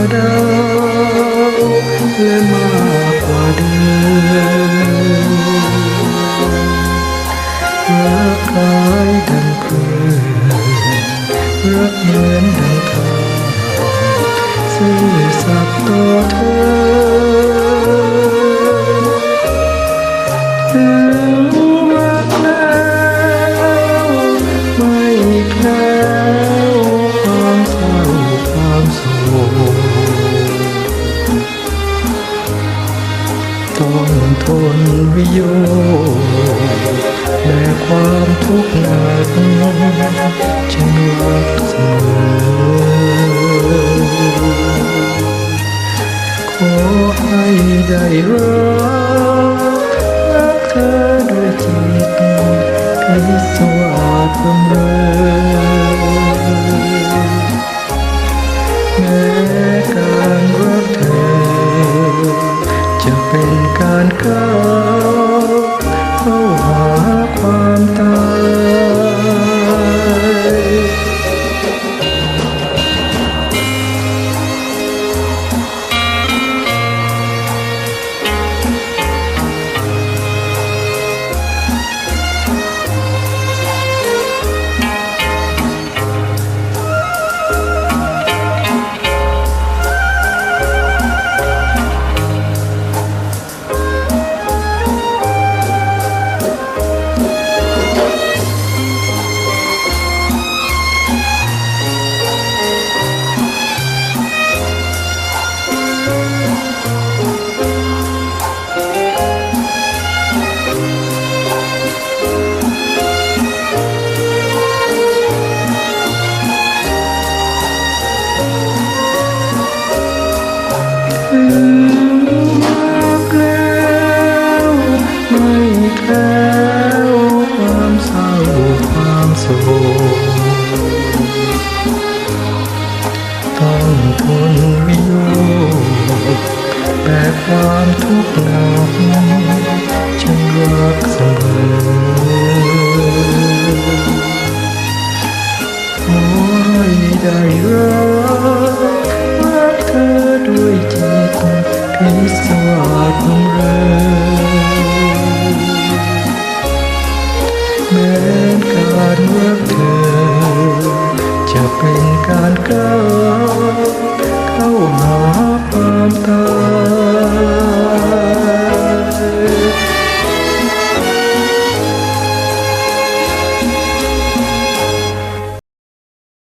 ว่าดาวและมากกว่าเดือนรักกายดังเพื่นรักเหมือนดังทางซื่อสัตย์ต่อเธอ วิโยแบกความทุกข์หนักฉันรักเสมอขอให้ได้รักรักเธอด้วยจิตลิสวาดบำเรอ เป็นการก้าว คนมีลูกแต่ความทุกข์หนักฉันรักเสมอขอให้ได้รักรักเธอด้วยจิตพิสวาสของเราแม้การรักเธอจะเป็นการเก้า